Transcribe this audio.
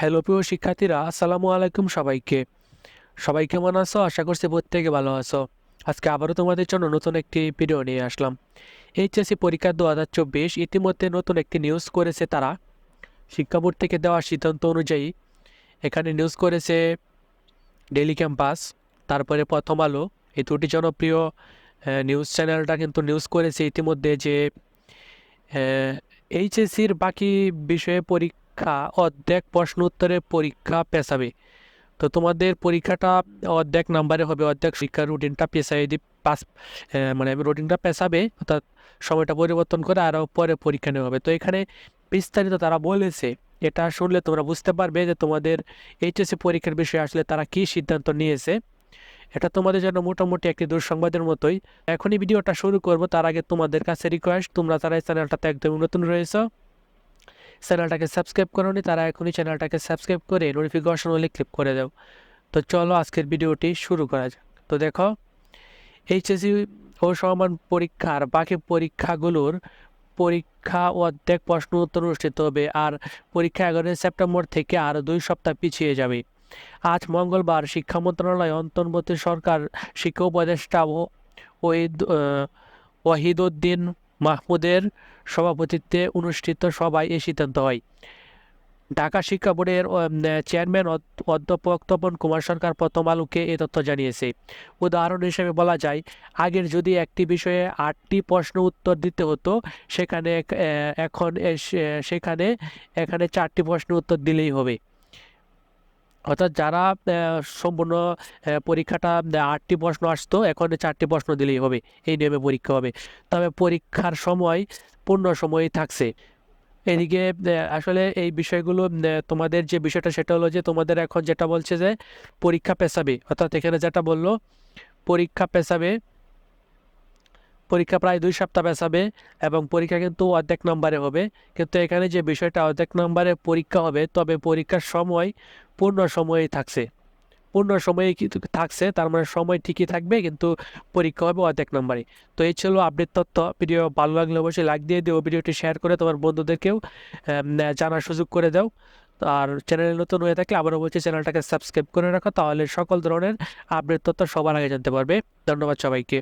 Hello প্রিয় শিক্ষার্থীরা, আসসালামু আলাইকুম সবাইকে। সবাই কেমন আছো? আশা করছি প্রত্যেকে ভালো আছো। আজকে আবারও তোমাদের জন্য নতুন একটি ভিডিও নিয়ে আসলাম। এইচএসসি পরীক্ষা দু হাজার চব্বিশ ইতিমধ্যে নতুন একটি নিউজ করেছে তারা। শিক্ষা বোর্ড থেকে দেওয়া সিদ্ধান্ত অনুযায়ী এখানে নিউজ করেছে ডেলি ক্যাম্পাস তারপরে প্রথম আলো। এই দুটি জনপ্রিয় নিউজ চ্যানেলটা কিন্তু নিউজ করেছে ইতিমধ্যে যে এইচএসসির বাকি বিষয়ে পরীক্ষা অর্ধেক প্রশ্ন উত্তরের পরীক্ষা পেছাবে। তো তোমাদের পরীক্ষাটা অর্ধেক নাম্বারে হবে, অর্ধেক শিক্ষার রুটিনটা পেছাই দিয়ে পাস মানে রুটিনটা পেছাবে, অর্থাৎ সময়টা পরিবর্তন করে আরও পরে পরীক্ষা নেওয়া হবে। তো এখানে বিস্তারিত তারা বলেছে, এটা শুনলে তোমরা বুঝতে পারবে যে তোমাদের এইচএসসি পরীক্ষার বিষয়ে আসলে তারা কী সিদ্ধান্ত নিয়েছে। এটা তোমাদের জন্য মোটামুটি একটি দুঃসংবাদের মতোই। এখনই ভিডিওটা শুরু করব, তার আগে তোমাদের কাছে রিকোয়েস্ট তোমরা তারা এই চ্যানেলটাতে একদমই নতুন রয়েছে চ্যানেলটাকে সাবস্ক্রাইব করোনি তারা এখনই চ্যানেলটাকে সাবস্ক্রাইব করে নোটিফিকেশন হলে ক্লিক করে দাও। তো চলো আজকের ভিডিওটি শুরু করা যাক। তো দেখো এইচএসসি ও সমান পরীক্ষার বাকি পরীক্ষাগুলোর পরীক্ষা অর্ধেক প্রশ্ন উত্তর অনুষ্ঠিত হবে আর পরীক্ষা এগারোই সেপ্টেম্বর থেকে আরও দুই সপ্তাহ পিছিয়ে যাবে। আজ মঙ্গলবার শিক্ষা মন্ত্রণালয় অন্তর্বর্তী সরকার শিক্ষা উপদেষ্টা ওহিদ আহ, ওয়াহিদুদ্দিন মাহমুদের সভাপতিত্বে অনুষ্ঠিত সভায় এই সিদ্ধান্ত হয়। ঢাকা শিক্ষা বোর্ডের চেয়ারম্যান অধ্য- অধ্যাপক তপন কুমার সরকার প্রথম আলোকে এ তথ্য জানিয়েছে। উদাহরণ হিসেবে বলা যায়, আগের যদি একটি বিষয়ে আটটি প্রশ্ন উত্তর দিতে হতো, সেখানে এখন সেখানে, এখানে চারটি প্রশ্ন উত্তর দিলেই হবে। অর্থাৎ যারা সম্পূর্ণ পরীক্ষাটা আটটি প্রশ্ন আসতো, এখন চারটি প্রশ্ন দিলেই হবে, এই নিয়মে পরীক্ষা হবে। তবে পরীক্ষার সময় পূর্ণ সময়ই থাকছে। এদিকে আসলে এই বিষয়গুলো তোমাদের যে বিষয়টা সেটা হলো যে তোমাদের এখন যেটা বলছে যে পরীক্ষা পেশাবে অর্থাৎ এখানে যেটা বলল, পরীক্ষা পেছাবে পরীক্ষা প্রায় দুই সপ্তাহ পেছাবে এবং পরীক্ষা কিন্তু অর্ধেক নম্বরে হবে। কিন্তু এখানে যে বিষয়টা, অর্ধেক নম্বরে পরীক্ষা হবে, তবে পরীক্ষার সময় পূর্ণ সময়ই থাকছে। পূর্ণ সময়ে কিন্তু থাকছে, তার মানে সময় ঠিকই থাকবে, কিন্তু পরীক্ষা হবে অর্ধেক নম্বরে। তো এই ছিল আপডেট তথ্য। ভিডিও ভালো লাগলে অবশ্যই লাইক দিয়ে দিও, ভিডিওটি শেয়ার করে তোমার বন্ধুদেরকেও জানার সুযোগ করে দাও। আর চ্যানেলে নতুন হয়ে থাকলে আবারও বলছি চ্যানেলটাকে সাবস্ক্রাইব করে রাখো, তাহলে সকল ধরনের আপডেট তথ্য সবার আগে জানতে পারবে। ধন্যবাদ সবাইকে।